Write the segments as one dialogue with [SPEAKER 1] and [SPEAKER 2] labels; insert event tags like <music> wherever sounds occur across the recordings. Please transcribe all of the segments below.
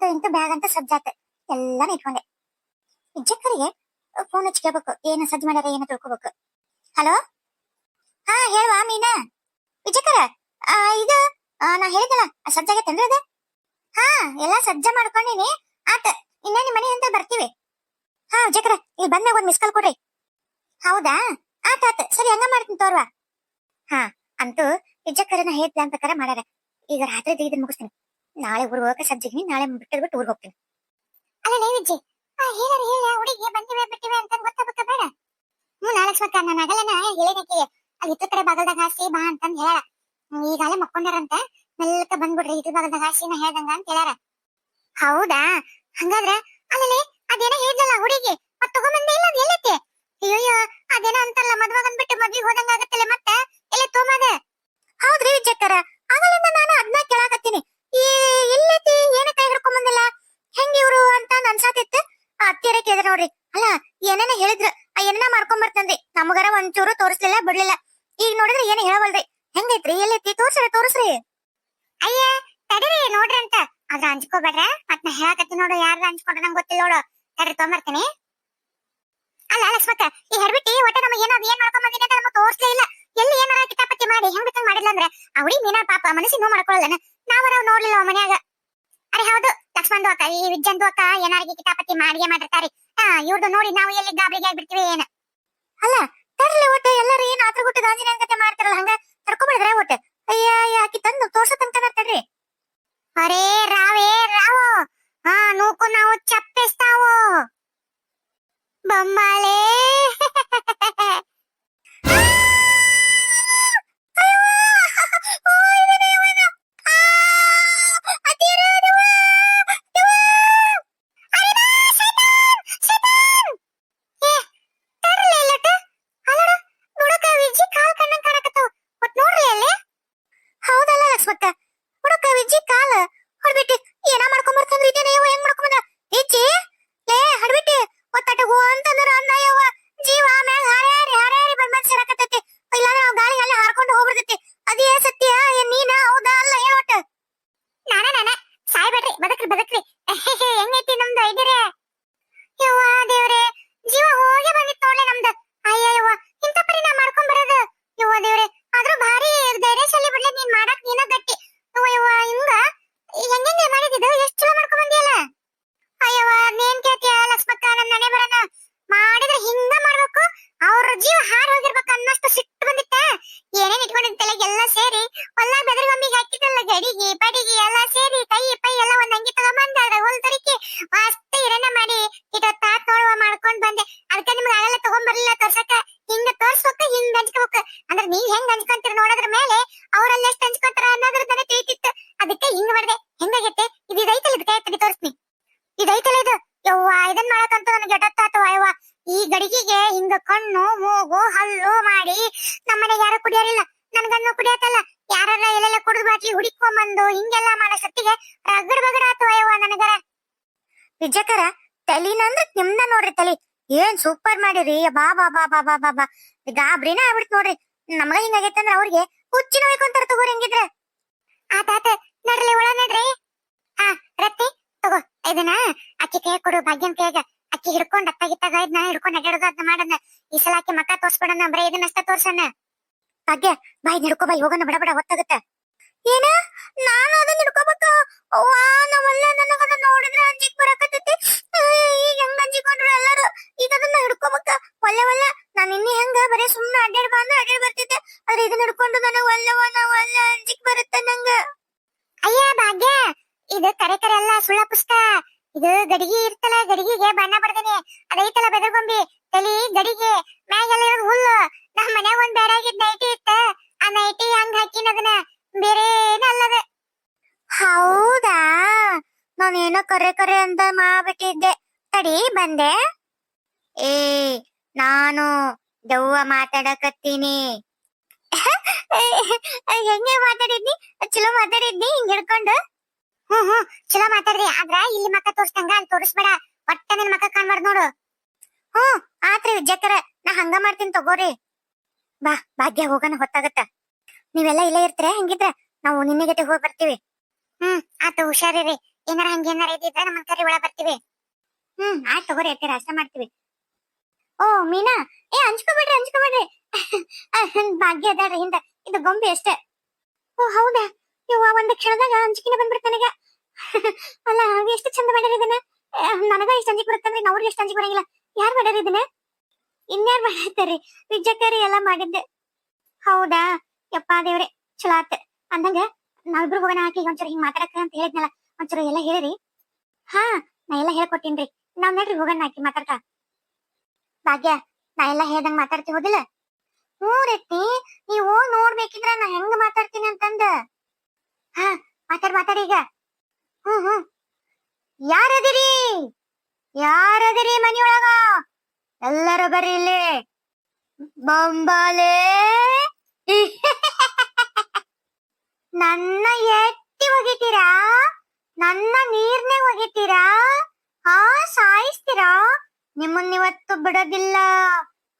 [SPEAKER 1] ಅಂತೂ ಇಂತೂ ಬ್ಯಾಗ್ ಅಂತ ಸಜ್ಜಾತ ಎಲ್ಲಾನು ಇಟ್ಕೊಂಡೆ. ಇಜ್ಜಕ್ಕರಿಗೆ ಫೋನ್ ಹಚ್ಕೋಬೇಕು ಏನ ಸಜ್ಜು ಮಾಡ್ಯಾರ, ಏನ ತಿಳ್ಕೋಬೇಕು. ಹಲೋ ಹಾ, ಹೇಳುವ, ಮೀನಾ. ವಿಜಯಕರ ಇದು ನಾ ಹೇಳಿದಲ್ಲ ಸಜ್ಜಾಗತ್ತೇನ್ರಿ ಅದ? ಹಾ, ಎಲ್ಲಾ ಸಜ್ಜ ಮಾಡ್ಕೊಂಡಿನಿ. ಆತ, ಇನ್ನ ನಿಮ್ಮ ಮನೆ ಅಂತ ಬರ್ತೀವಿ. ಹಾ ವಿಜಯಕರ ಇಲ್ಲಿ ಬಂದಾಗ ಒಂದ್ ಮಿಸ್ ಕಾಲ್ ಕೊಡ್ರಿ. ಹೌದಾ? ಆತ ಆತ, ಸರಿ, ಹಂಗ ಮಾಡ್ತೀನಿ ತೋರ್ವಾ. ಹಾ, ಅಂತೂ ವಿಜಯಕರನ ಹೇಳ ಅಂತ ಪ್ರಕಾರ ಮಾಡ್ಯಾರ. ಈಗ ರಾತ್ರಿ ಇದನ್ನ ಮುಗಿಸ್ತೀನಿ. ನಾಳೆ ಊರಿಗೆ ಹೋಗಕ್ಕೆ ಸಜ್ಜಿಗೆ ನಾಳೆ ಬಿಟ್ಟು ಬಿಟ್ಟು ಊರಿಗೆ ಹೋಗ್ತೀನಿ. ಅಲ್ಲ ನೈವೇದ್ಯ? ಹೇಳಾರ, ಹೇಳ. ಹುಡುಗಿ ಬಂದಿವೆ, ಬಿಟ್ಟಿವೆ ಅಂತ ಗೊತ್ತಾಗಬೇಕ? ಬೇಡ ಹ್ಞೂ ನಾಳೆ ಸ್ವಲ್ಪ ನಾನು ಆಗಲನ ಹೇಳಿದಕ್ಕೆ ಅಲ್ಲಿ ಇತ್ತು ಕಡೆ ಬಾಗಲ್ದಾಗ ಹಾಸಿ ಬಾ ಅಂತಂದ್ ಹೇಳ. ಈಗಾಲೆ ಮಕ್ಕೊಂಡಾರಂತ. ಮೆಲ್ಲಕ ಬಂದ್ಬಿಡ್ರಿ, ಇದ್ರ ಬಾಗಲ್ದಾಗ ಹಾಸಿನ ಹೇಳ್ದಂಗ ಅಂತ ಹೇಳ್ಯಾರ ಹೌದಾ? ಹಂಗಾದ್ರೆ ಅಲ್ಲಲ್ಲಿ ಅದೇನೋ ಹೇಳಿದ್ಲಲ್ಲ ಹುಡುಗಿ ಮತ್ ತಗೊಂಬಂದೇ ಇಲ್ಲ ಅದ್ ಎಲ್ಲೈತಿ ಅಯ್ಯೋ ಅದೇನೋ ಅಂತಲ್ಲ ಮದ್ವಾಗ ಅಂದ್ಬಿಟ್ಟು ಮದ್ವಿಗೆ ಹೋದಂಗ ಆಗತ್ತಲ್ಲ ಮತ್ತೆ ಎಲ್ಲ ತೊಗೊಂಬದ ಹೌದ್ರಿ ಜಕ್ಕರ ಆಗಲಿಂದ ನಾನು ಅದನ್ನ ಕೇಳಾಕತ್ತೀನಿ ಈ ಎಲ್ಲೈತಿ ಏನ ಕೈ ಹಿಡ್ಕೊಂಡ್ ಬಂದಿಲ್ಲ ಹೆಂಗ್ ಇವ್ರು ಅಂತ ಅನ್ಸಾತಿತ್ತು ಅತ್ತಿಯರ ಕೇಳಿದ್ರ ನೋಡ್ರಿ ಅಲ್ಲ ಏನೇನ ಹೇಳಿದ್ರ ಆ ಏನೇನ ಮಾಡ್ಕೊಂಡ್ ಬರ್ತಂದ್ರಿ ನಮಗರ ಒಂಚೂರು ತೋರಿಸ್ಲಿಲ್ಲ ಬಿಡ್ಲಿಲ್ಲ ಈಗ ನೋಡಿದ್ರೆ ಏನ ಹೇಳವಲ್ರಿ ಹೆಂಗೈತ್ರಿ ಎಲ್ಲೈತಿ ತೋರ್ಸ್ರಿ ತೋರ್ಸ್ರಿ ಅಯ್ಯ ತಡೀರಿ ನೋಡ್ರಿ ಅದ್ರ ಹಂಚ್ಕೋಬೇಡ್ರ? ಮತ್ ನಾ ಹೇಳಕತ್ತಿ ನೋಡು ಯಾರು ಹಂಚ್ಕೊಂಡ್ರ ನಂಗೆ ಗೊತ್ತಿಲ್ಲ ನೋಡು. ತಡ್ರಿ, ತೊಗೊಂಬರ್ತೀನಿ. ಅಲ್ಲ ಲಕ್ಷ್ಮಕ್ಕ ಈ ಹೆರ್ಬಿಟ್ಟಿ ಒಟ್ಟೆ ನಮಗೆ ಏನೋ ಏನ್ ಮಾಡ್ಕೊಂಡ್ ಬಂದಿದೆ ಅಂತ ನಮಗೆ ತೋರಿಸ್ಲೇ ಇಲ್ಲ. ಎಲ್ಲಿ ಏನಾರ ಕಿತಾಪತಿ ಮಾಡಿ? ಹೆಂಗ್ ಬೇಕಂಗ್ ಮಾಡಿಲ್ಲ ಅಂದ್ರೆ ಹುಡುಗಿ ಮೀನಾ ಪಾಪ ಮನಸ್ಸಿಗೆ ನೋವು ಮಾಡ್ಕೊಳ್ಳಲ್ಲ ನಾವರ ನೋಡ್ಲಿಲ್ಲ ಮನ್ಯಾಗ. ಅರೆ, ಹೌದು ಲಕ್ಷ್ಮಣ್ ಅಕ್ಕ, ಈ ವಿಜ್ಜನ್ ಅಕ್ಕ ಏನಾರಿಗೆ ಕಿತಾಪತಿ ಮಾಡಿಗೆ ಮಾಡಿರ್ತಾರಿ. ಇವ್ರದ್ದು ನೋಡಿ ನಾವು ಎಲ್ಲಿ ಗಾಬರಿಗೆ ಆಗ್ಬಿಡ್ತೀವಿ ಏನ? ಅಲ್ಲ, ತರ್ಲಿ ಒಟ್ಟು, ಎಲ್ಲರೂ ಏನ್ ಆತ್ರ ಗುಟ್ಟು ಗಾಂಜಿನ ಕತೆ ಮಾಡ್ತಾರಲ್ಲ, ಹಂಗ? ತಡ್ಕೊಬಿಡಿದ್ರೆ ಒಟ್ಟು? ಅಯ್ಯ ಆಕಿ ತಂದು ತೋರ್ಸ ತನಕ ತಡ್ರಿ ಅರೇ ರಾವೇ ರಾವೋ ಹಾ ನೂಕು ನಾವು ಚಪ್ಪಿಸ್ತಾವೋ ಬೊಂಬಾಲೆ ಬದಕ್ರಿ ಬದಕ್ರಿ. ಮಾಡಕಂತ ನನಗೆ ಎಡತ್ತಾತು ಅಯ್ಯವ ಈ ಗಡಿಗೆಗೆ ಹಿಂಗ ಕಣ್ಣು, ಮೂಗು, ಹಲ್ಲು ಮಾಡಿ ನಮ್ಮನೆ ಯಾರು ಕುಡಿಯೋರಿಲ್ಲ ನನ್ಗನ್ನು ಕುಡಿಯತ್ತಲ್ಲ. ಯಾರಲ್ಲ ಎಲ್ಲೆಲ್ಲ ಕುಡಿದು ಬಾಟ್ಲಿ ಹುಡಿಕೊಂಬಂದು ಹಿಂಗೆಲ್ಲ ಮಾಡೋ ಸತ್ತಿಗೆ ರಗಡ್ ಬಗಡ ಆತು ಅಯ್ಯವ ನನಗರ. ವಿಜಯಕರ ತಲಿನಂದ್ರ ನಿಮ್ದ ನೋಡ್ರಿ ತಲಿ. ಏನ್ ಸೂಪರ್ ಮಾಡಿರಿ? ಬಾ ಬಾ ಬಾ ಬಾ ಬಾ ಬಾ ಬಾ. ಗಾಬ್ರಿನ ಆಗ್ಬಿಡ್ತು ನೋಡ್ರಿ. ನಮಗ ಹಿಂಗಾಗೈತಂದ್ರ ಅವ್ರಿಗೆ ಹುಚ್ಚಿ ನೋಯ್ಕೊಂತಾರ ತಗೋರಿ ಹಿಂಗಿದ್ರೆ. ಆತಾತ ನಡ್ರಿ ಒಳ ನಡ್ರಿ. ಆ, ರತ್ತಿ, ತಗೋ. ಇದನ್ನ ಅಕ್ಕಿ ಕೈ ಕೊಡು, ಭಾಗ್ಯನ್ ಕೈಗ ಅಕ್ಕಿ ಹಿಡ್ಕೊಂಡ್ ಅತ್ತ ಗಿತ್ತಾಗ ನಾ ಹಿಡ್ಕೊಂಡ್ ಅಡ್ಯಾಡೋದು ಅದನ್ನ ಮಾಡನ್ನ. ಈ ಸಲ ಆಕಿ ಮಕ್ಕ ತೋರ್ಸ್ಬಿಡಣ, ಬರೀ ಇದನ್ನಷ್ಟ ತೋರ್ಸಣ್ಣ ಭಾಗ್ಯ ಬಾಯ್ ಹಿಡ್ಕೊ ಬಾಯ್ ಹೋಗೋಣ, ಬಡ ಬಡ, ಹೊತ್ತಾಗತ್ತ. ಏನ? ನಾನು ಅದನ್ನ ಹಿಡ್ಕೋಬೇಕ? ಅವ್ವ, ನಾವಲ್ಲ ಅದನ್ನ ನೋಡಿದ್ರೆ ಅಂಜಿಕ್ ಬರಕತ್ತೈತಿ. ಈಗ ಹೆಂಗ್ ಅಂಜಿಕೊಂಡ್ರು ಎಲ್ಲಾರು ಈಗ ಅದನ್ನ ಹಿಡ್ಕೋಬೇಕ? ಒಲ್ಲೆ ಒಲ್ಲೆ, ನಾನು ಇನ್ನಿ ಹೆಂಗ ಬರೀ ಸುಮ್ಮನೆ ಅಡ್ಡಾಡ್ ಬಾ ಅಂದ್ರೆ ಅಡ್ಡಾಡ್ ಬರ್ತಿದ್ದೆ. ಆದ್ರೆ ಇದನ್ನ ಹಿಡ್ಕೊಂಡು ನನಗ ಒಲ್ಲ, ಒಲ್ಲೆ ಅಂಜಿಕ್ ಬರುತ್ತೆ ನಂಗ. ಅಯ್ಯ, ಭಾಗ್ಯ, ಇದು ಕರೆ ಕರೆ ಅಲ್ಲ, ಸುಳ್ಳ ಪುಸ್ತಕ. ಇದು ಗಡಿಗೆ ಇರ್ತಲ್ಲ, ಗಡಿಗೆಗೆ ಬಣ್ಣ ಬರ್ತೀನಿ. ಅದೈತಲ್ಲ ಬೆದರ್ಗೊಂಬಿ? ತಲಿ, ಗಡಿಗೆ, ಮ್ಯಾಗೆಲ್ಲ ಇರೋದು ಹುಲ್ಲು. ನಮ್ಮ ಮನ್ಯಾಗ ಒಂದ್ ಬೇಡಾಗಿದ್ ನೈಟಿ ಇತ್ತ. ಆ ನೈಟಿ ಹಂಗ ಹಾಕಿನದನ್ನ ಬೇರೆ ಬೇರೇನಲ್ಲದ ಹೌದಾ? ನಾನೇನೋ ಕರೆ ಕರೆ ಅಂತ ಮಾಡ್ಬಿಟ್ಟಿದ್ದೆ. ತಡಿ, ಬಂದೆ. ಏ, ನಾನು ದೆವ್ವ ಮಾತಾಡಕತ್ತೀನಿ. <laughs> ಹೆಂಗೆ ಮಾತಾಡಿದ್ನಿ ಚಲೋ ಮಾತಾಡಿದ್ನಿ ಹಿಂಗ್ ಹಿಡ್ಕೊಂಡು? ಹ್ಮ್ ಹ್ಮ್. ಚಲೋ ಮಾತಾಡ್ರಿ. ಆದ್ರ ಇಲ್ಲಿ ಮಕ್ಕ ತೋರಿಸ್ದಂಗ ಅಲ್ಲಿ ತೋರಿಸ್ಬೇಡ. ಒಟ್ಟ ನಿನ್ ಮಕ್ಕ ಕಾಣ್ಬಾರ್ದು ನೋಡು. ಹ್ಮ್ ಆತ್ರಿ ವಿಜಯಕರ. ನಾ ಹಂಗ ಮಾಡ್ತೀನಿ ತಗೋರಿ. ಬಾ, ಭಾಗ್ಯ ಹೋಗೋಣ, ಹೊತ್ತಾಗತ್ತ. ನೀವೆಲ್ಲ ಇಲ್ಲೇ ಇರ್ತೀರ? ಹಂಗಿದ್ರ? ನಾವು ನಿನ್ನೆ ಜೊತೆ ಹೋಗಿ ಬರ್ತೀವಿ. ಹ್ಮ್ ಆತ ಹುಷಾರಿರಿ. ಏನಾರ ಹಂಗ ಏನಾರ ಇದ್ರೆ ನಮ್ಮ ಕರಿ ಒಳ ಬರ್ತೀವಿ. ಹ್ಮ್ ಆಯ್ತು ತಗೋರಿ ಅತ್ತೀರ, ಅಷ್ಟ ಮಾಡ್ತೀವಿ. ಓ, ಮೀನಾ? ಏ ಹಂಚ್ಕೋಬೇಡ್ರಿ ಹಂಚ್ಕೋಬೇಡ್ರಿ <laughs> ಭಾಗ್ಯ ಅದಾಡ್ರಿ ಹಿಂದ. ಇದು ಗೊಂಬೆ ಅಷ್ಟೇ. ಓ, ಹೌದಾ? ಯವ್ವ, ಒಂದ್ ಕ್ಷಣದಾಗ ಅಂಜಿಕಿನ ಬಂದ್ಬಿಡ್ತ ನನಗ. <laughs> ಅಲ್ಲ ಎಷ್ಟು ಚಂದ ಮಾಡ್ಯಾರ ಇದನ್ನ? ನನಗ ಇಷ್ಟ ಅಂಜಿಕ್ ಬರುತ್ತಂದ್ರೆ ಅವ್ರಿಗೆ ಎಷ್ಟು ಅಂಜಿಕ್ ಬರಂಗಿಲ್ಲ. ಯಾರ್ ಮಾಡ್ಯಾರ ಇದನ್ನ? ಇನ್ಯಾರ್ ಮಾಡಾತಾರಿ ವಿಜಯಕರಿ ಎಲ್ಲ ಮಾಡಿದ್ದೆ. ಹೌದಾ? ಯಪ್ಪಾ ದೇವ್ರೆ, ಚಲೋ ಆತ್. ಅಂದಂಗ ನಾವಿಬ್ರು ಹೋಗೋಣ ಆಕಿ ಒಂಚೂರು ಹಿಂಗ್ ಮಾತಾಡಕ ಅಂತ ಹೇಳಿದ್ನಲ್ಲ, ಒಂಚೂರು ಎಲ್ಲ ಹೇಳಿರಿ. ಹಾ, ನಾ ಎಲ್ಲ ಹೇಳ್ಕೊಟ್ಟೀನ್ರಿ ನಾವ್ ನೋಡ್ರಿ ಹೋಗೋಣ ಆಕಿ ಮಾತಾಡ್ಕ. ಭಾಗ್ಯ, ನಾ ಎಲ್ಲ ಹೇಳ್ದಂಗ್ ಮಾತಾಡ್ತಿ ಹೋದಿಲ್ಲ? ಹ್ಞೂ ರೀತಿ ನೀವು ನೋಡ್ಬೇಕಿದ್ರ ನಾ ಹೆಂಗ್ ಮಾತಾಡ್ತೀನಿ ಅಂತಂದ. ಹಾ, ಮಾತಾಡ್, ಮಾತಾಡಿ ಈಗ. ಹ್ಮ್ ಹ್ಮ್. ಯಾರದಿರಿ? ಯಾರದಿರಿ ಮನಿಯೊಳಗ? ಎಲ್ಲರೂ ಬರ್ರಿ ಇಲ್ಲಿ. ಬೊಂಬಾಲೆ. <laughs> ನನ್ನ ಎತ್ತಿ ಒಗಿತೀರಾ? ನನ್ನ ನೀರ್ನೆ ಒಗಿತೀರಾ? ಆ ಸಾಯಿಸ್ತೀರಾ? ನಿಮ್ಮನ್ನ ಇವತ್ತು ಬಿಡೋದಿಲ್ಲ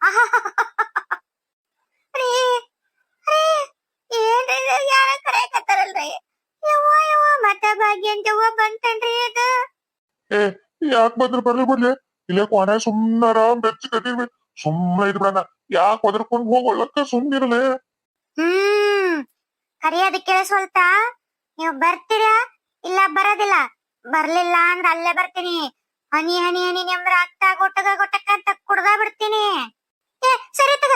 [SPEAKER 1] <laughs> ಏನ್ರಿ? ಯಾರ ಕರೆಯಕತ್ತಾರಲ್ರಿ ಯವ್ವ ಯವ್ವ ಮತ ಭಾಗ್ಯ ಅಂತ ಯವ್ವ ಬಂತನ್ರಿ ಅದು
[SPEAKER 2] ಯಾಕೆ ಬಂದ್ರ ಬರ್ಲಿ ಬಿಡ್ಲಿ ಇಲ್ಲೇ ಕೊನೆ ಸುಮ್ನಾರ ಬೆಚ್ಚ ಕಟ್ಟಿರ್ವಿ ಸುಮ್ಮನೆ ಇದ್ ಬಿಡಣ ಯಾಕೆ ಒದರ್ಕೊಂಡ್ ಹೋಗೋಳಕ್ಕ ಸುಮ್ನಿರಲೆ.
[SPEAKER 1] ಹ್ಮ್. ಕರಿಯೋದು ಕೇಳಿಸ್ವಲ್ತಾ ನೀವು ಬರ್ತೀರಾ? ಇಲ್ಲ ಬರೋದಿಲ್ಲ. ಬರ್ಲಿಲ್ಲ ಅಂದ್ರ ಅಲ್ಲೇ ಬರ್ತೀನಿ. ಹನಿ ಹನಿ ಹನಿ ನಿಮ್ದ್ರ ಅಕ್ಕ ಗೊಟ್ಟಗ ಗೊಟ್ಟಕ ಅಂತ ಕುಡ್ದ ಬಿಡ್ತೀನಿ ಏ ಸರಿ ತಗ.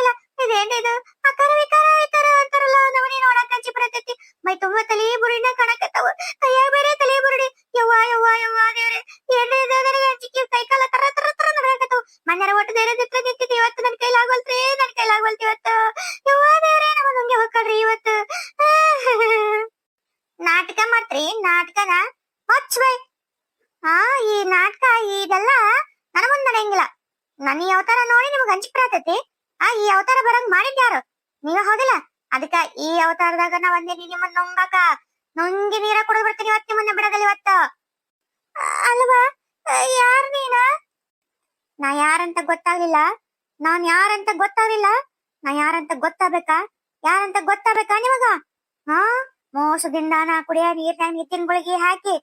[SPEAKER 1] ಅದಾಟ ಇದೇನಿದು ಅಕಾರ ವಿಕಾರ ಐತರ ಅಂತಾರಲ್ಲ ನವನಿ ನೋಡಕ್ ಅಂಚಿ ಬರತೈತಿ. ಮೈ ತುಂಬ ತಲೆ ಬುರುಡಿನ ಕಾಣಕತ್ತಾವ. ಕೈಯಾಗ ಬೇರೆ ತಲೆ ಬುರುಡಿ. ಯವ್ವ ಯವ್ವ ಯವ್ವ, ದೇವ್ರೆ. ಏನ್ರಿ ಇದು ನನಗೆ ಅಂಜಿಕೆ ಕೈ ಕಾಲ ತರ ತರ ತರ ನಡಕತ್ತಾವ ಮನ್ಯಾರ ಒಟ್ಟು ದೇರೆ ದಿಟ್ಟ ನಿಂತಿತ್ತು ಇವತ್ತು. ನನ್ ಕೈಲಾಗವಲ್ತ್ರಿ ನನ್ ಕೈಲಾಗವಲ್ತಿ ಇವತ್ತು. ಯವ್ವ, ದೇವ್ರೆ ನಮ್ಮ ಹಂಗೆ ಹೋಗ್ಕಳ್ರಿ ಇವತ್ತು. ನಾಟಕ ಮಾಡ್ತ್ರಿ, ನಾಟಕನ ಹೊಚ್ ಬೈ ಹಾ ಈ ನಾಟಕ ಇದೆಲ್ಲ ನನಗೊಂದ್ ನಡೆಯಂಗಿಲ್ಲ ನನ್ನ ಅವತಾರ ನೋಡಿ ನಿಮ್ಗೆ ಅಂಚಿ ಬರತೈತಿ. ಅವತಾರ ಬರಂಗ್ ಮಾಡಿದ್ಯಾರು ನೀವ ಹೌದಿಲ್ಲ ಅದಕ್ಕ ಈ ಅವತಾರದಾಗ ನಾ ಒಂದೇ ನಿಮ್ಮನ್ನ ನುಂಗಾಕ ನುಂಗಿ ನೀರ ಕುಡಿದು ಬಿಡ್ತೀನಿ ಇವತ್ತು ನಿಮ್ಮನ್ನ ಬಿಡೋದಿಲ್ಲ ಇವತ್ತು. ಅಲ್ವಾ? ಯಾರ್ ನೀನ? ನಾ ಯಾರಂತ ಗೊತ್ತಾಗ್ಲಿಲ್ಲ? ನಾನ್ ಯಾರಂತ ಗೊತ್ತಾಗ್ಲಿಲ್ಲ? ನಾ ಯಾರಂತ ಗೊತ್ತಾಗ್ಬೇಕಾ? ಯಾರಂತ ಗೊತ್ತಾಗ್ಬೇಕಾ ನಿಮಗ? ಹಾ? ಮೋಸದಿಂದ ನಾ ಕುಡಿಯ ನೀರ್ನಾಗ ನಿತ್ತಿನ ಗುಳಿಗೆ ಹಾಕಿ,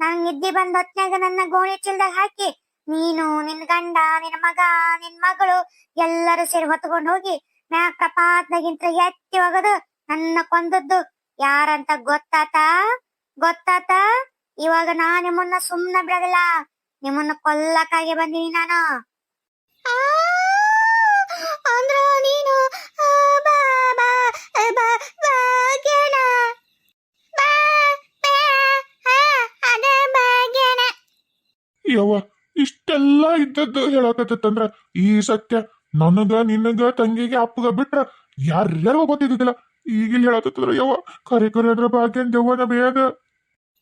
[SPEAKER 1] ನಂಗ್ ನಿದ್ದೆ ಬಂದ ಹೊತ್ನ್ಯಾಗ ನನ್ನ ಗೋಣಿ ಚೀಲ್ದಾಗ ಹಾಕಿ ನೀನು ನಿನ್ ಗಂಡ, ನಿನ್ ಮಗ, ನಿನ್ ಮಗಳು ಎಲ್ಲರೂ ಸೇರಿ ಹೊತ್ಕೊಂಡ್ ಹೋಗಿ ಮ್ಯಾಕ್ ಪ್ರಪಾತದಾಗಿಂತ ಎತ್ತಿ ಹೋಗದು ನನ್ನ ಕೊಂದದ್ದು. ಯಾರಂತ ಗೊತ್ತಾತ? ಗೊತ್ತಾತ? ಇವಾಗ ನಾ ನಿಮ್ಮನ್ನ ಸುಮ್ನ ಬಿಡೋದಿಲ್ಲ. ನಿಮ್ಮನ್ನ ಕೊಲ್ಲಕಾಗಿ ಬಂದೀನಿ ನಾನು.
[SPEAKER 2] ಇದ್ದದ್ದು ಹೇಳಕತ್ತಂದ್ರ ಈ ಸತ್ಯ ನನಗ, ನಿನಗ, ತಂಗಿಗೆ, ಅಪ್ಪಗ ಬಿಟ್ರ ಯಾರ್ಯಾರಿಗೂ ಗೊತ್ತಿದ್ದಿಲ್ಲ ಈಗಿಲ್ಲಿ ಹೇಳತ್ತಂದ್ರ ಯವ್ವ ಕರೆ ಕರೆ ಅಂದ್ರ ಭಾಗ್ಯನ್ ದೆವ್ವನ ಬೇಗ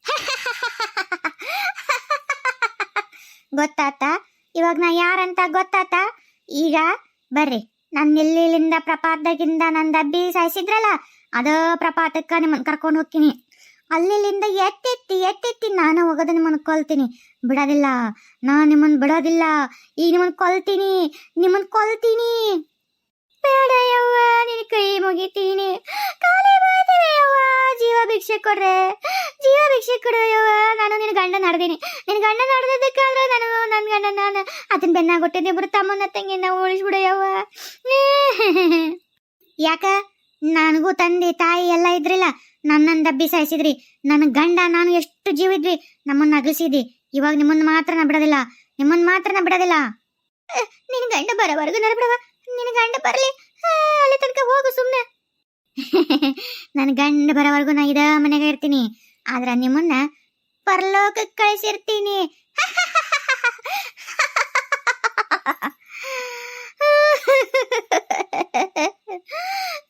[SPEAKER 2] <laughs>
[SPEAKER 1] ಗೊತ್ತಾತ? ಇವಾಗ ನಾ ಯಾರಂತ ಗೊತ್ತಾತ? ಈಗ ಬರ್ರಿ ನನ್ನ ಇಲ್ಲಿಂದ ಪ್ರಪಾತದಾಗಿಂದ ನನ್ನ ದಬ್ಬಿ ಸಾಯಿಸಿದ್ರಲ್ಲ, ಅದ ಪ್ರಪಾತಕ್ಕ ನಿಮ್ಮನ್ನ ಕರ್ಕೊಂಡು ಹೋಗ್ತೀನಿ. ಅಲ್ಲಿಂದ ಎತ್ತೆತ್ತಿ ಎತ್ತೆತ್ತಿ ನಾನು ಹೋಗೋದು ನಿಮ್ಮನ್ನು ಕೊಲ್ತೀನಿ. ಬಿಡೋದಿಲ್ಲ, ನಾನು ನಿಮ್ಮನ್ನು ಬಿಡೋದಿಲ್ಲ. ಈಗ ನಿಮ್ಮನ್ನು ಕೊಲ್ತೀನಿ ನಿಮ್ಮನ್ನು ಕೊಲ್ತೀನಿ. ಬೇಡ ಯವ್ವ ನಿನ್ನ ಕೈ ಮುಗಿತೀನಿ. ಕಾಲೇ ಬೀಳ್ತೀನಿ ಯವ್ವ ಜೀವ ಭಿಕ್ಷೆ ಕೊಡ್ರೆ. ಜೀವ ಭಿಕ್ಷೆ ಕೊಡು ಯವ್ವ ನಾನು ನಿನ್ನ ಗಂಡ ನಡೆದೀನಿ. ನಿನ್ನ ಗಂಡ ನಡೆದಕ್ಕಾದ್ರೆ ನಾನು ನನ್ನ ಗಂಡ ನಾನು ಅದನ್ನ ಬೆನ್ನಾಗೊಟ್ಟಿದ್ದೆ ಬಿಡು ತಮ್ಮನ ತಂಗಿನ ಉಳಿಸ್ಬಿಡು ಯವ್ವ <laughs> ಯಾಕ? ನನಗೂ ತಂದೆ ತಾಯಿ ಎಲ್ಲ ಇದ್ರಿಲ್ಲ, ನನ್ನನ್ನು ದಬ್ಬಿ ಸಾಯಿಸಿದ್ರಿ. ನನ್ನ ಗಂಡ, ನಾನು ಎಷ್ಟು ಜೀವಿದ್ವಿ ನಮ್ಮನ್ನು ಅಗಲಿಸಿದಿ ಇವಾಗ ನಿಮ್ಮನ್ನ ಮಾತ್ರ ಬಿಡೋದಿಲ್ಲ. ನಿಮ್ಮನ್ನ ಮಾತ್ರ ಬಿಡೋದಿಲ್ಲ. ನಿನ್ನ ನಿನ್ ಗಂಡ ಬರೋವರೆಗೂ ನಾನು ಬಿಡವ ನಿನ್ನ ಗಂಡ ಬರಲಿ. ಅಲ್ಲಿ ತನಕ ಹೋಗು ಸುಮ್ಮನೆ <laughs> ನನ್ನ ಗಂಡ ಬರೋವರೆಗೂ ನಾ ಇದ ಮನೆಗೆ ಇರ್ತೀನಿ. ಆದ್ರೆ ನಿಮ್ಮನ್ನ ಪರಲೋಕಕ್ಕೆ ಕಳಿಸಿರ್ತೀನಿ. <laughs>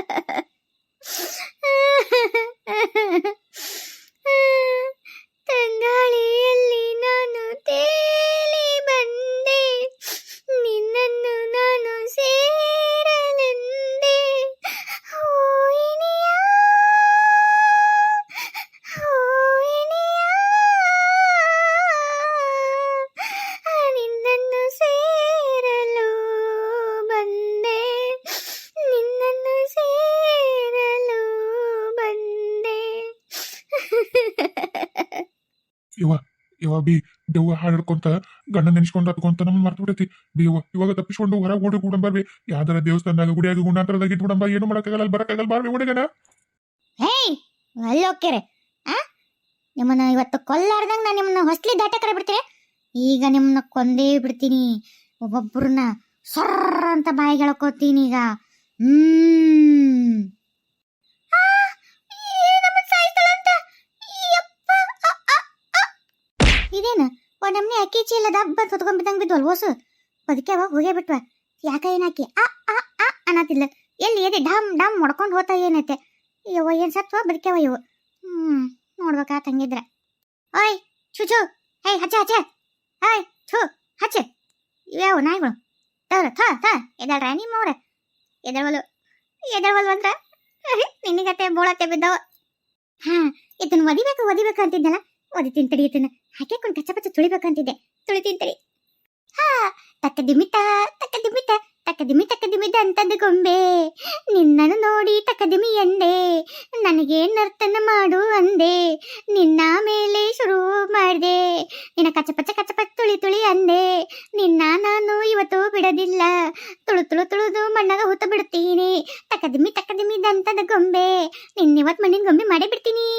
[SPEAKER 2] ಯವ್ವ ಬಿ ದೆವ್ವ ಹಾಡ್ಕೊಂತ ಗಂಡ ನೆನ್ಸ್ಕೊಂಡ್ ಹತ್ಕೊಂತ ನಮ್ಮನ್ನ ಮರ್ತು ಬಿಡೈತಿ. ಬಿ ಇವಾಗ ತಪ್ಪಿಸ್ಕೊಂಡು ಹೊರಗೆ ಓಡಿ ಕೂಡ ಬರ್ಬಿ ಯಾವ್ದಾರ ದೇವಸ್ಥಾನದಾಗ ಗುಡಿಯಾಗ ಗುಂಡಾಂತರದಾಗ ಇಟ್ಟು ಬಿಡಂಬ, ಏನು ಮಾಡಕ್ಕಾಗಲ್ಲ ಅಲ್ಲಿ ಬರಕ್ಕಾಗಲ್ಲ, ಬಾರ್ಬಿ ಹುಡುಗನ.
[SPEAKER 1] ಹೇಯ್ ಆ? ನಿಮ್ಮನ್ನ ಇವತ್ತು ಕೊಲ್ಲಾರ್ದಂಗ ನಾನು ನಿಮ್ಮನ್ನ ಹೊಸ್ಲಿ ದಾಟಕರ ಬಿಡ್ತೀರಿ ಈಗ ನಿಮ್ಮನ್ನ ಕೊಂದೇ ಬಿಡ್ತೀನಿ. ಒಬ್ಬೊಬ್ಬರನ್ನ ಸೊರ್ರ ಅಂತ ಬಾಯಿಗೆ ಹೇಳ್ಕೊತೀನಿ ಈಗ. ಹ್ಮ್ ಆ, ಈ ನಮ್ಮನ್ನ ಸಾಯ್ತಾಳಂತ. ಯಪ್ಪ, ಅ, ಅ, ಅ. ಇದೇನು ಒಂದ್ ನಮ್ನಿ ಬಂದು ಚೀಲ ಬಿದ್ದು ಓಸು. ಬದುಕ್ಯಾವ, ಹೋಗೇ ಬಿಟ್ವ. ಯಾಕ ಏನಾಕಿ? ಆ ಆ ಅ ಅನ್ನತಿಲ್ಲ ಎಲ್ಲಿ ಎದೆ ಡಮ್ ಡಮ್ ಮೊಡ್ಕೊಂಡು ಹೋತ ಏನೈತೆ? ಯವ್ವ, ಏನು ಸತ್ವ ಬದುಕ್ಯಾವ ಇವು? ಹ್ಮ್, ನೋಡ್ಬೇಕಾ ತಂಗಿದ್ರ ಓಯ್, ಛು ಛು. ಹೇ ಹಚ್ಚ ಹಚ್ಚ. ಹಾಯ್ ಛು, ಹಚ್ಚ. ಇವ್ಯಾವ ನಾಯಿಗಳು? ತವ್ರ ಥ ಥ. ಎದಳ್ರ ನಿಮ್ಮವ್ರ ಎದಳ್ವಲು ಎದಳ್ವಲು ಅಂದ್ರ <laughs> ನಿನ್ನಿಗತ್ತೆ, ಬೋಳತ್ತೆ ಬಿದ್ದವ. ಹಾ ಇದನ್ನ ಒದಿಬೇಕು ಒದಿಬೇಕು ಅಂತಿದ್ದಲ್ಲ. ಒದಿತೀನಿ ತಡಿ ಇದನ್ನ. ಕೊಂಡು ಕಚ್ಚ ಪಚ್ಚ ತುಳಿಬೇಕಂತಿದ್ದೆ ತುಳಿತೀನಿ ತಡಿ ಹಾ ತಕ್ಕ ದಿಮಿತ ತಕ್ಕ ದಿಮಿತ ತಕ್ಕ ದಿಮಿ ತಕ್ಕ ದಿಮಿದ ಅಂತಂದು ಗೊಂಬೆ ನಿನ್ನನ್ನು ನೋಡಿ ತಕದಿಮಿ ಎಂದೆ. ನನಗೆ ನರ್ತನ ಮಾಡು ಅಂದೆ. ನಿನ್ನ ಮೇಲೆ ಶುರು ಮಾಡಿದೆ. ನಿನ್ನ ಕಚಪಚ ಕಚಪ ತುಳಿ ತುಳಿ ಅಂದೆ. ನಿನ್ನ ನಾನು ಇವತ್ತು ಬಿಡದಿಲ್ಲ. ತುಳು ತುಳು ತುಳುದು ಮಣ್ಣಾಗ ಹೂತ ಬಿಡ್ತೀನಿ. ತಕದಿಮಿ ತಕ್ಕದಿಮಿ ದಂತದ ಗೊಂಬೆ ನಿನ್ನಿವತ್ ಮಣ್ಣಿನ ಗೊಂಬೆ ಮಾಡೇ ಬಿಡ್ತೀನಿ.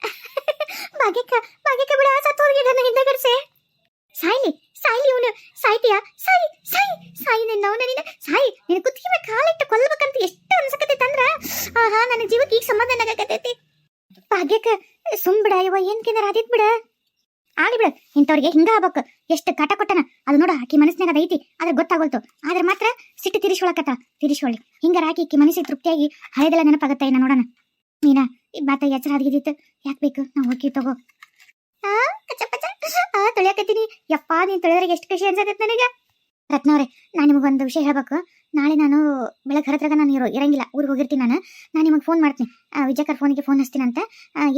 [SPEAKER 1] <laughs> ಭಾಗ್ಯಕ್ಕ ಭಾಗ್ಯಕ್ಕ ಬಿಡ ಸತ್ತು ಹಿಂದೆ ಗರ್ಸೆ ಸಾಯ್ಲಿ ಸಾಯ್ಲಿ ಇವನು ಸಾಯ್ತೀಯ? ಸಾಯಿ ಸಾಯಿ ಸಾಯಿ ನಿನ್ನ ಅವನ ನಿನ್ನ. ಸಾಯಿ, ನಿನ್ನ ಕುತ್ತಿಗೆ ಮೇಲೆ ಕಾಲಿಟ್ಟು ಕೊಲ್ಲಬೇಕಂತ ಎಷ್ಟು ಅನ್ಸಕತ್ತೈತೆ ಅಂದ್ರ? ಆಹಾ, ನನ್ನ ಜೀವಕ್ಕೆ ಈಗ ಸಮಾಧಾನ ಆಗಕತ್ತೈತಿ ಭಾಗ್ಯಕ್ಕ, ಸುಮ್ ಬಿಡ ಇವ ಏನ್ ಕೇಂದ್ರ ಅದಿತ್ ಬಿಡ. ಆಗ್ಲಿ ಬಿಡ, ಇಂಥವ್ರಿಗೆ ಹಿಂಗ ಆಗ್ಬೇಕು. ಎಷ್ಟು ಕಾಟ ಕೊಟ್ಟನ. ಅದು ನೋಡ, ಆಕಿ ಮನಸ್ಸಿನಾಗ ಅದೈತಿ ಆದ್ರೆ ಗೊತ್ತಾಗೋಲ್ತು. ಆದ್ರೆ ಮಾತ್ರ ಸಿಟ್ಟು ತಿರ್ಸ್ಕೊಳಕತ್ತ ತಿರ್ಸ್ಕೊಳ್ಳಿ ಹಿಂಗಾರ ಆಕಿ ಈಕಿ ಮನಸ್ಸಿಗೆ ತೃಪ್ತಿಯಾಗಿ ಹಳೆದೆಲ್ಲ ನೆನಪಾಗತ್ತ ಏನ ನೋಡೋಣ. ನೀನ, ಈ ಮಾತ ಎಚ್ಚರ ಆಗಿದ್ದಿತ್ತು ಯಾಕೆ ಬೇಕು? ನಾವು ಹೋಗಿ ತಗೋ. ಆ ತೊಳಿಯಾಕತ್ತೀನಿ ಯಪ್ಪ, ನೀನ್ ತೊಳೆದ್ರಿಗೆ ಎಷ್ಟು ಖುಷಿ ಅನ್ಸತ್ತೆ ನನಗೆ? ರತ್ನವ್ರೆ, ನಾನು ನಿಮಗೊಂದು ವಿಷಯ ಹೇಳ್ಬೇಕು. ನಾಳೆ ನಾನು ಬೆಳಗ್ಗೆ ಹರತ್ರಾಗ ನಾನು ಇರೋ ಇರಂಗಿಲ್ಲ. ಊರಿಗೆ ಹೋಗಿರ್ತೀನಿ ನಾನು. ನಾನು ನಿಮಗೆ ಫೋನ್ ಮಾಡ್ತೀನಿ. ವಿಜಯಕರ್ ಫೋನಿಗೆ ಫೋನ್ ಹಚ್ತೀನಿ ಅಂತ.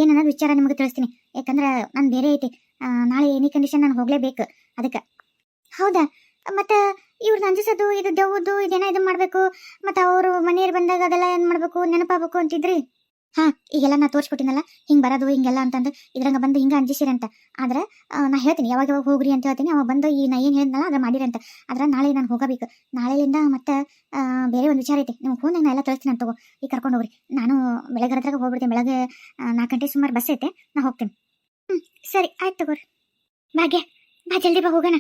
[SPEAKER 1] ಏನನ್ನೋದು ವಿಚಾರ ನಿಮಗೆ ತಿಳಿಸ್ತೀನಿ. ಯಾಕಂದ್ರೆ ನಾನು ಬೇರೆ ಐತಿ. ನಾಳೆ ಎನಿ ಕಂಡೀಷನ್ ನಾನು ಹೋಗ್ಲೇಬೇಕು. ಅದಕ್ಕೆ. ಹೌದಾ? ಮತ್ತು ಇವ್ರು ಅಂಜಿಸೋದು ಇದು ದೆವ್ವದು ಇದೇನೋ ಇದು ಮಾಡಬೇಕು? ಮತ್ತು ಅವರು ಮನೆಯವ್ರು ಬಂದಾಗ ಅದೆಲ್ಲ ಏನು ಮಾಡಬೇಕು? ನೆನಪಾಗಬೇಕು ಅಂತಿದ್ರಿ? ಹಾಂ, ಈಗೆಲ್ಲ ನಾ ತೋರಿಸ್ಕೊಟ್ಟಿನಲ್ಲ, ಹಿಂಗೆ ಬರೋದು, ಹಿಂಗೆಲ್ಲ ಅಂತಂದು. ಇದ್ರಂಗ ಬಂದು ಹಿಂಗೆ ಅಂಜಿಸಿರಂತ. ಆದ್ರೆ ನಾ ಹೇಳ್ತೀನಿ, ಯಾವಾಗ ಯಾವಾಗ ಹೋಗ್ರಿ ಅಂತ ಹೇಳ್ತೀನಿ. ಅವಾಗ ಬಂದು ಈ ನಾ ಏನು ಹೇಳಿದ್ನಲ್ಲ, ಅದ್ರ ಮಾಡಿರಂತ. ಆದ್ರೆ ನಾಳೆ ನಾನು ಹೋಗಬೇಕು. ನಾಳೆಯಿಂದ ಮತ್ತೆ ಬೇರೆ ಒಂದು ವಿಚಾರ ಐತಿ. ನಿಮ್ಗೆ ಫೋನ್ ನಾ ಎಲ್ಲ ತಿಳಿಸ್ತೀನಿ ಅಂತ ತಗೋ. ಈಗ ಕರ್ಕೊಂಡು ಹೋಗ್ರಿ. ನಾನು ಬೆಳಗ್ಗೆ ಹತ್ರಕ್ಕೆ ಹೋಗ್ಬಿಡ್ತೀನಿ. ಬೆಳಗ್ಗೆ ನಾಲ್ಕು ಗಂಟೆ ಸುಮಾರು ಬಸ್ ಐತೆ. ನಾ ಹೋಗ್ತೀನಿ. ಹ್ಞೂ ಸರಿ, ಆಯ್ತು ತಗೋರಿ. ಭಾಗ್ಯ ಬಾ ಜಲ್ದಿ ಬಾ, ಹೋಗೋಣ.